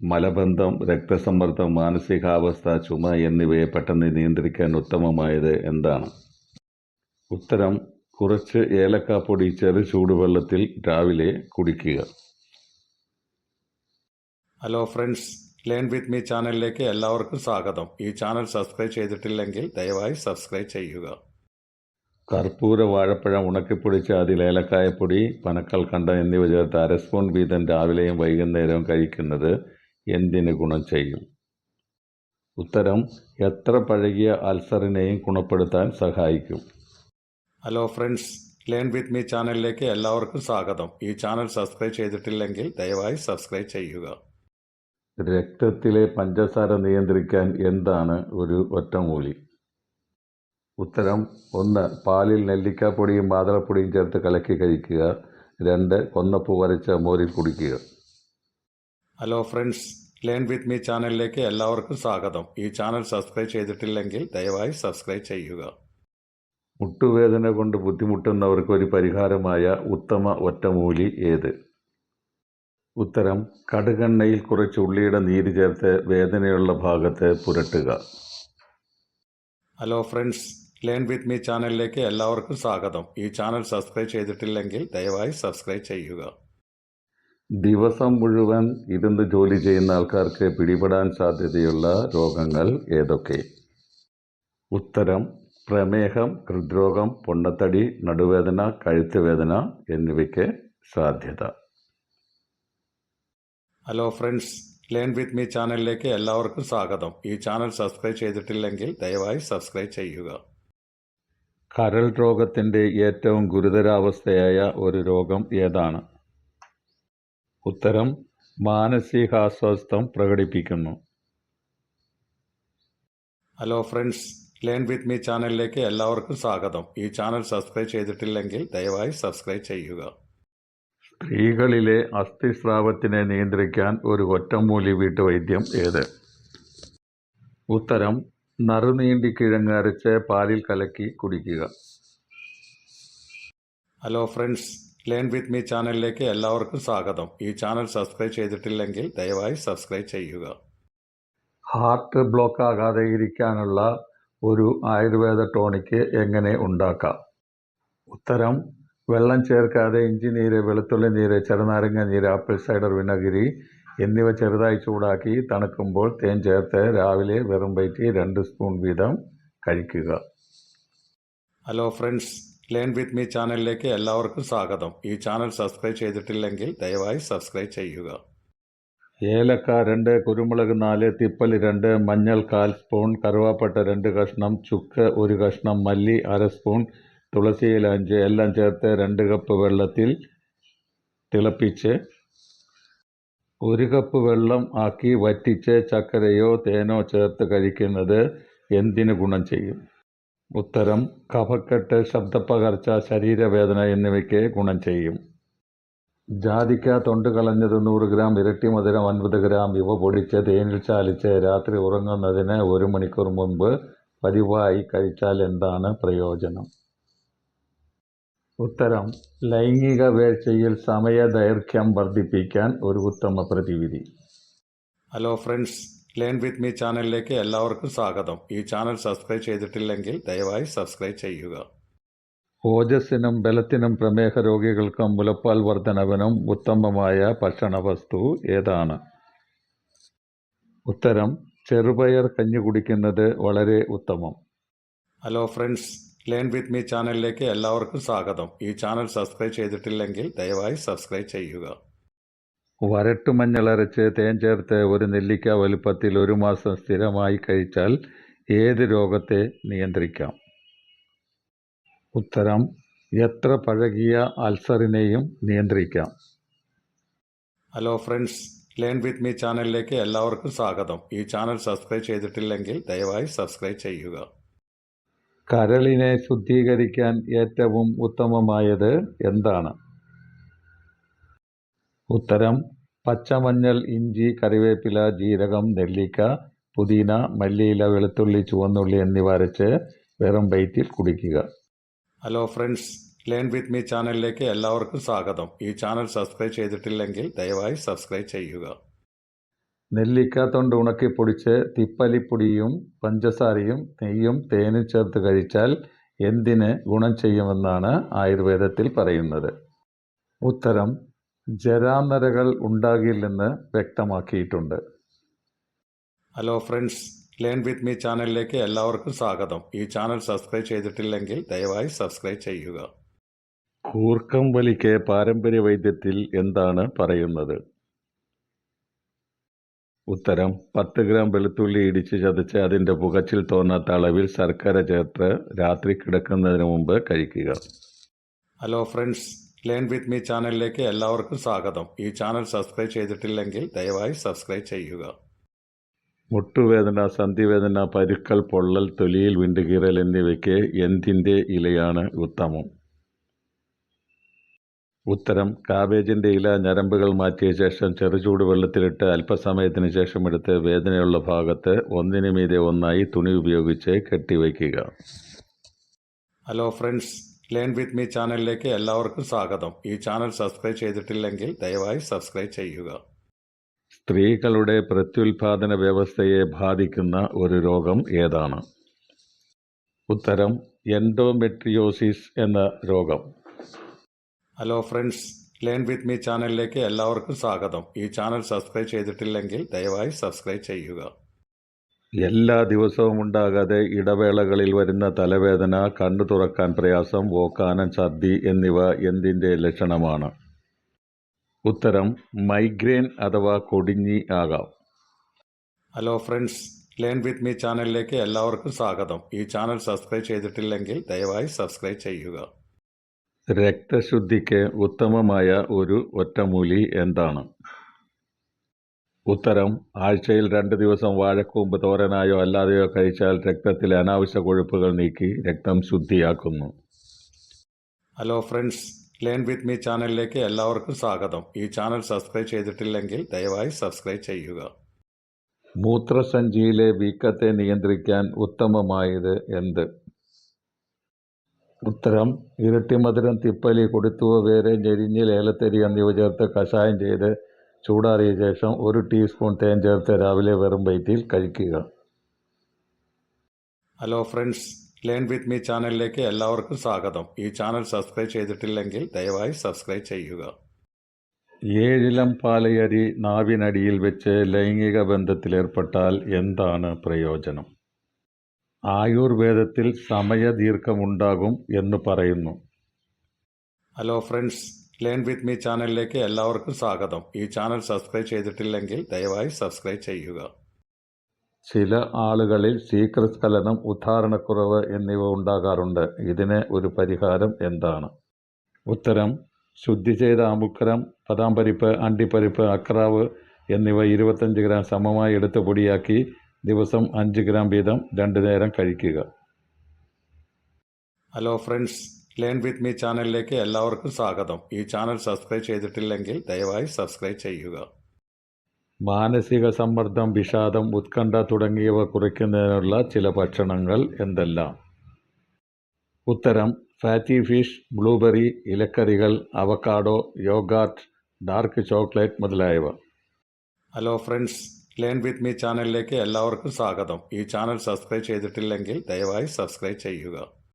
മലബന്ധം രക്തസമ്മർദ്ദം മാനസികാവസ്ഥ ചുമ എന്നിവയെ പെട്ടെന്ന് നിയന്ത്രിക്കാൻ ഉത്തമമായത് എന്താണ്? ഉത്തരം കുറച്ച് ഏലക്കാപ്പൊടി ചെറു ചൂടുവെള്ളത്തിൽ രാവിലെ കുടിക്കുക. Hello friends learn with me ചാനലിലേക്ക് എല്ലാവർക്കും സ്വാഗതം. ഈ ചാനൽ സബ്സ്ക്രൈബ് ചെയ്തിട്ടില്ലെങ്കിൽ ദയവായി സബ്സ്ക്രൈബ് ചെയ്യുക. കർപ്പൂര വാഴപ്പഴം ഉണക്കിപ്പൊടിച്ച് അതിൽ ഏലക്കായപ്പൊടി പനക്കൽ പനക്കൽക്കണ്ട എന്നിവ ചേർത്ത് അര സ്പൂൺ വീതം രാവിലെയും വൈകുന്നേരവും കഴിക്കുന്നത് എന്തിന് ഗുണം ചെയ്യും? ഉത്തരം എത്ര പഴകിയ അൾസറിനെയും ഗുണപ്പെടുത്താൻ സഹായിക്കും. Hello friends learn with me ചാനലിലേക്ക് എല്ലാവർക്കും സ്വാഗതം. ഈ ചാനൽ സബ്സ്ക്രൈബ് ചെയ്തിട്ടില്ലെങ്കിൽ ദയവായി സബ്സ്ക്രൈബ് ചെയ്യുക. രക്തത്തിലെ പഞ്ചസാര നിയന്ത്രിക്കാൻ എന്താണ് ഒരു ഒറ്റമൂലി? ഉത്തരം ഒന്ന് പാലിൽ നെല്ലിക്കാപ്പൊടിയും മാതളപ്പൊടിയും ചേർത്ത് കലക്കി കഴിക്കുക. രണ്ട് കൊന്നപ്പൂ വരച്ച മോരിൽ കുടിക്കുക. Hello friends learn with me ചാനലിലേക്ക് എല്ലാവർക്കും സ്വാഗതം. ഈ ചാനൽ സബ്സ്ക്രൈബ് ചെയ്തിട്ടില്ലെങ്കിൽ ദയവായി സബ്സ്ക്രൈബ് ചെയ്യുക. മുട്ടുവേദന കൊണ്ട് ബുദ്ധിമുട്ടുന്നവർക്ക് ഒരു പരിഹാരമായ ഉത്തമ ഒറ്റമൂലി ഏത്? ഉത്തരം കടുകെണ്ണയിൽ കുറച്ച് ഉള്ളിയുടെ നീര് ചേർത്ത് വേദനയുള്ള ഭാഗത്ത് പുരട്ടുക. Hello friends learn with me ചാനലിലേക്ക് എല്ലാവർക്കും സ്വാഗതം. ഈ ചാനൽ സബ്സ്ക്രൈബ് ചെയ്തിട്ടില്ലെങ്കിൽ ദയവായി സബ്സ്ക്രൈബ് ചെയ്യുക. ദിവസം മുഴുവൻ ഇരുന്ന് ജോലി ചെയ്യുന്ന ആൾക്കാർക്ക് പിടിപെടാൻ സാധ്യതയുള്ള രോഗങ്ങൾ ഏതൊക്കെ? ഉത്തരം പ്രമേഹം ഹൃദ്രോഗം പൊണ്ണത്തടി നടുവേദന കഴുത്തുവേദന എന്നിവയ്ക്ക് സാധ്യത. Hello friends learn with me ചാനലിലേക്ക് എല്ലാവർക്കും സ്വാഗതം. ഈ ചാനൽ സബ്സ്ക്രൈബ് ചെയ്തിട്ടില്ലെങ്കിൽ ദയവായി സബ്സ്ക്രൈബ് ചെയ്യുക. കരൾ രോഗത്തിന്റെ ഏറ്റവും ഗുരുതരാവസ്ഥയായ ഒരു രോഗം ഏതാണ്? ഉത്തരം മാനസികാസ്വാസ്ഥം പ്രകടിപ്പിക്കുന്നു. Hello friends learn with me ചാനലിലേക്ക് എല്ലാവർക്കും സ്വാഗതം. ഈ ചാനൽ സബ്സ്ക്രൈബ് ചെയ്തിട്ടില്ലെങ്കിൽ ദയവായി സബ്സ്ക്രൈബ് ചെയ്യുക. സ്ത്രീകളിലെ അസ്ഥിസ്രാവത്തിനെ നിയന്ത്രിക്കാൻ ഒരു ഒറ്റമൂലി വീട്ടുവൈദ്യം ഏത്? ഉത്തരം നറുനീണ്ടി കിഴങ്ങ് അരച്ച് പാലിൽ കലക്കി കുടിക്കുക. Hello friends learn with me ചാനലിലേക്ക് എല്ലാവർക്കും സ്വാഗതം. ഈ ചാനൽ സബ്സ്ക്രൈബ് ചെയ്തിട്ടില്ലെങ്കിൽ ദയവായി സബ്സ്ക്രൈബ് ചെയ്യുക. ഹാർട്ട് ബ്ലോക്ക് ആകാതെ ഇരിക്കാനുള്ള ഒരു ആയുർവേദ ടോണിക്ക് എങ്ങനെ ഉണ്ടാക്കാം? ഉത്തരം വെള്ളം ചേർക്കാതെ ഇഞ്ചി നീര് വെളുത്തുള്ളി നീര് ചെറുനാരങ്ങ നീര് ആപ്പിൾ സൈഡർ വിനഗിരി എന്നിവ ചെറുതായി ചൂടാക്കി തണുക്കുമ്പോൾ തേൻ ചേർത്ത് രാവിലെ വെറും വയറ്റി രണ്ട് സ്പൂൺ വീതം കഴിക്കുക. Hello friends learn with me ചാനലിലേക്ക് എല്ലാവർക്കും സ്വാഗതം. ഈ ചാനൽ സബ്സ്ക്രൈബ് ചെയ്തിട്ടില്ലെങ്കിൽ ദയവായി സബ്സ്ക്രൈബ് ചെയ്യുക. ഏലക്ക രണ്ട് കുരുമുളക് നാല് തിപ്പൽ രണ്ട് മഞ്ഞൾ കാൽ സ്പൂൺ കറുവാപ്പട്ട രണ്ട് കഷ്ണം ചുക്ക് ഒരു കഷ്ണം മല്ലി അര സ്പൂൺ തുളസിയില അഞ്ച് എല്ലാം ചേർത്ത് രണ്ട് കപ്പ് വെള്ളത്തിൽ തിളപ്പിച്ച് ഒരു കപ്പ് വെള്ളം ആക്കി വറ്റിച്ച് ചക്കരയോ തേനോ ചേർത്ത് കഴിക്കുന്നത് എന്തിന് ഗുണം ചെയ്യും? ഉത്തരം കഫക്കെട്ട് ശബ്ദപ്പകർച്ച ശരീരവേദന എന്നിവയ്ക്ക് ഗുണം ചെയ്യും. ജാതിക്ക തൊണ്ട് കളഞ്ഞത് നൂറ് ഗ്രാം ഇരട്ടി മധുരം അൻപത് ഗ്രാം ഇവ പൊടിച്ച് തേനിൽ ചാലിച്ച് രാത്രി ഉറങ്ങുന്നതിന് ഒരു മണിക്കൂർ മുൻപ് പതിവായി കഴിച്ചാൽ എന്താണ് പ്രയോജനം? ഉത്തരം ലൈംഗിക വേഴ്ചയിൽ സമയദൈർഘ്യം വർദ്ധിപ്പിക്കാൻ ഒരു ഉത്തമ പ്രതിവിധി. Hello friends learn with me ചാനലിലേക്ക് എല്ലാവർക്കും സ്വാഗതം. ഈ ചാനൽ സബ്സ്ക്രൈബ് ചെയ്തിട്ടില്ലെങ്കിൽ ദയവായി സബ്സ്ക്രൈബ് ചെയ്യുക. ഓജസ്സിനും ബലത്തിനും പ്രമേഹ രോഗികൾക്കും മുലപ്പാൽ വർധനവിനും ഉത്തമമായ ഭക്ഷണ വസ്തു ഏതാണ്? ഉത്തരം ചെറുപയർ കഞ്ഞി കുടിക്കുന്നത് വളരെ ഉത്തമം. Hello friends learn with me ചാനലിലേക്ക് എല്ലാവർക്കും സ്വാഗതം. ഈ ചാനൽ സബ്സ്ക്രൈബ് ചെയ്തിട്ടില്ലെങ്കിൽ ദയവായി സബ്സ്ക്രൈബ് ചെയ്യുക. വരട്ടുമഞ്ഞളരച്ച് തേൻ ചേർത്ത് ഒരു നെല്ലിക്ക വലുപ്പത്തിൽ ഒരു മാസം സ്ഥിരമായി കഴിച്ചാൽ ഏത് രോഗത്തെ നിയന്ത്രിക്കാം? ഉത്തരം എത്ര പഴകിയ അൾസറിനെയും നിയന്ത്രിക്കാം. Hello friends learn with me ചാനലിലേക്ക് എല്ലാവർക്കും സ്വാഗതം. ഈ ചാനൽ സബ്സ്ക്രൈബ് ചെയ്തിട്ടില്ലെങ്കിൽ ദയവായി സബ്സ്ക്രൈബ് ചെയ്യുക. കരളിനെ ശുദ്ധീകരിക്കാൻ ഏറ്റവും ഉത്തമമായത് എന്താണ്? ഉത്തരം പച്ചമഞ്ഞൾ ഇഞ്ചി കറിവേപ്പില ജീരകം നെല്ലിക്ക പുതിന മല്ലിയില വെളുത്തുള്ളി ചുവന്നുള്ളി എന്നിവ അരച്ച് വെറും വയറ്റിൽ കുടിക്കുക. Hello friends learn with me ചാനലിലേക്ക് എല്ലാവർക്കും സ്വാഗതം. ഈ ചാനൽ സബ്സ്ക്രൈബ് ചെയ്തിട്ടില്ലെങ്കിൽ ദയവായി സബ്സ്ക്രൈബ് ചെയ്യുക. നെല്ലിക്ക തൊണ്ട് ഉണക്കി പൊടിച്ച് തിപ്പലിപ്പൊടിയും പഞ്ചസാരയും നെയ്യും തേനും ചേർത്ത് കഴിച്ചാൽ എന്തിന് ഗുണം ചെയ്യുമെന്നാണ് ആയുർവേദത്തിൽ പറയുന്നത്. ഉത്തരം ജരാനരകൾ ഉണ്ടാകില്ലെന്ന് വ്യക്തമാക്കിയിട്ടുണ്ട്. Hello friends learn with me ചാനലിലേക്ക് എല്ലാവർക്കും സ്വാഗതം. ഈ ചാനൽ സബ്സ്ക്രൈബ് ചെയ്തിട്ടില്ലെങ്കിൽ ദയവായി സബ്സ്ക്രൈബ് ചെയ്യുക. കൂർക്കം വലിക്ക് പാരമ്പര്യ വൈദ്യത്തിൽ എന്താണ് പറയുന്നത്? ഉത്തരം പത്ത് ഗ്രാം വെളുത്തുള്ളി ഇടിച്ച് ചതച്ച് അതിന്റെ പുകച്ചിൽ തോന്നാത്ത അളവിൽ ശർക്കര ചേർത്ത് രാത്രി കിടക്കുന്നതിന് മുമ്പ് കഴിക്കുക. Hello friends learn with me ചാനലിലേക്ക് എല്ലാവർക്കും സ്വാഗതം. ഈ ചാനൽ സബ്സ്ക്രൈബ് ചെയ്തിട്ടില്ലെങ്കിൽ ദയവായി സബ്സ്ക്രൈബ് ചെയ്യുക. മുട്ടുവേദന സന്ധിവേദന പരുക്കൽ പൊള്ളൽ തൊലിയിൽ വിണ്ടുകീറൽ എന്നിവയ്ക്ക് എന്തിന്റെ ഇലയാണ് ഉത്തമം? ഉത്തരം കാബേജിന്റെ ഇല ഞരമ്പുകൾ മാറ്റിയ ശേഷം ചെറുചൂട് വെള്ളത്തിലിട്ട് അല്പസമയത്തിന് ശേഷം എടുത്ത് വേദനയുള്ള ഭാഗത്ത് ഒന്നിനു മീതെ ഒന്നായി തുണി ഉപയോഗിച്ച് കെട്ടിവയ്ക്കുക. Hello friends learn with me ചാനലിലേക്ക് എല്ലാവർക്കും സ്വാഗതം. ഈ ചാനൽ സബ്സ്ക്രൈബ് ചെയ്തിട്ടില്ലെങ്കിൽ ദയവായി സബ്സ്ക്രൈബ് ചെയ്യുക. സ്ത്രീകളുടെ പ്രത്യുൽപാദന വ്യവസ്ഥയെ ബാധിക്കുന്ന ഒരു രോഗം ഏതാണ്? ഉത്തരം എൻഡോമെട്രിയോസിസ് എന്ന രോഗം. Hello friends learn with me ചാനലിലേക്ക് എല്ലാവർക്കും സ്വാഗതം. ഈ ചാനൽ സബ്സ്ക്രൈബ് ചെയ്തിട്ടില്ലെങ്കിൽ ദയവായി സബ്സ്ക്രൈബ് ചെയ്യുക. എല്ലാ ദിവസവും ഉണ്ടാകാതെ ഇടവേളകളിൽ വരുന്ന തലവേദന കണ്ണു തുറക്കാൻ പ്രയാസം ഓക്കാനം ഛർദി എന്നിവ എന്തിന്റെ ലക്ഷണമാണ്? ഉത്തരം മൈഗ്രെയിൻ അഥവാ കൊടിഞ്ഞി ആകാം. Hello friends learn with me ചാനലിലേക്ക് എല്ലാവർക്കും സ്വാഗതം. ഈ ചാനൽ സബ്സ്ക്രൈബ് ചെയ്തിട്ടില്ലെങ്കിൽ ദയവായി സബ്സ്ക്രൈബ് ചെയ്യുക. രക്തശുദ്ധിക്ക് ഉത്തമമായ ഒരു ഒറ്റമൂലി എന്താണ്? ഉത്തരം ആഴ്ചയിൽ രണ്ട് ദിവസം വാഴക്കൂമ്പ് തോരനായോ അല്ലാതെയോ കഴിച്ചാൽ രക്തത്തിലെ അനാവശ്യ കൊഴുപ്പുകൾ നീക്കി രക്തം ശുദ്ധിയാക്കുന്നു. Hello friends learn with me ചാനലിലേക്ക് എല്ലാവർക്കും സ്വാഗതം. ഈ ചാനൽ സബ്സ്ക്രൈബ് ചെയ്തിട്ടില്ലെങ്കിൽ ദയവായി സബ്സ്ക്രൈബ് ചെയ്യുക. മൂത്രസഞ്ചിയിലെ വീക്കത്തെ നിയന്ത്രിക്കാൻ ഉത്തമമായത് എന്ത്? ഉത്തരം ഇരട്ടിമധുരം തിപ്പലി കൊടുത്തുവ വേറെ ഞെരിഞ്ഞിൽ ഏലത്തരി എന്നിവ ചേർത്ത് കഷായം ചെയ്ത് ചൂടാറിയ ശേഷം ഒരു ടീസ്പൂൺ തേൻ ചേർത്ത് രാവിലെ വെറും വയറ്റിൽ കഴിക്കുക. Hello friends learn with me ചാനലിലേക്ക് എല്ലാവർക്കും സ്വാഗതം. ഈ ചാനൽ സബ്സ്ക്രൈബ് ചെയ്തിട്ടില്ലെങ്കിൽ ദയവായി സബ്സ്ക്രൈബ് ചെയ്യുക. ഏഴിലം പാലയരി നാവിനടിയിൽ വെച്ച് ലൈംഗിക ബന്ധത്തിലേർപ്പെട്ടാൽ എന്താണ് പ്രയോജനം? ആയുർവേദത്തിൽ സമയദീർഘമുണ്ടാകും എന്ന് പറയുന്നു. Hello friends learn with me ചാനലിലേക്ക് എല്ലാവർക്കും സ്വാഗതം. ഈ ചാനൽ സബ്സ്ക്രൈബ് ചെയ്തിട്ടില്ലെങ്കിൽ ദയവായി സബ്സ്ക്രൈബ് ചെയ്യുക. ചില ആളുകളിൽ ശീഘ്രസ്ഖലനം ഉദ്ധാരണക്കുറവ് എന്നിവ ഉണ്ടാകാറുണ്ട്. ഇതിന് ഒരു പരിഹാരം എന്താണ്? ഉത്തരം ശുദ്ധി ചെയ്ത അമുക്കരം പതാമ്പരിപ്പ് അണ്ടിപ്പരിപ്പ് അക്രാവ് എന്നിവ ഇരുപത്തഞ്ച് ഗ്രാം സമമായി എടുത്ത് പൊടിയാക്കി ദിവസം അഞ്ച് ഗ്രാം വീതം രണ്ടു നേരം കഴിക്കുക. Hello friends learn with me ചാനലിലേക്ക് എല്ലാവർക്കും സ്വാഗതം. ഈ ചാനൽ സബ്സ്ക്രൈബ് ചെയ്തിട്ടില്ലെങ്കിൽ ദയവായി സബ്സ്ക്രൈബ് ചെയ്യുക. മാനസിക സമ്മർദ്ദം വിഷാദം ഉത്കണ്ഠ തുടങ്ങിയവ കുറയ്ക്കുന്നതിനുള്ള ചില ഭക്ഷണങ്ങൾ എന്തെല്ലാം? ഉത്തരം ഫാറ്റി ഫിഷ് ബ്ലൂബെറി ഇലക്കറികൾ അവക്കാഡോ യോഗാർട്ട് ഡാർക്ക് ചോക്ലേറ്റ് മുതലായവ. Hello friends learn with me ചാനലിലേക്ക് എല്ലാവർക്കും സ്വാഗതം. ഈ ചാനൽ സബ്സ്ക്രൈബ് ചെയ്തിട്ടില്ലെങ്കിൽ ദയവായി സബ്സ്ക്രൈബ് ചെയ്യുക.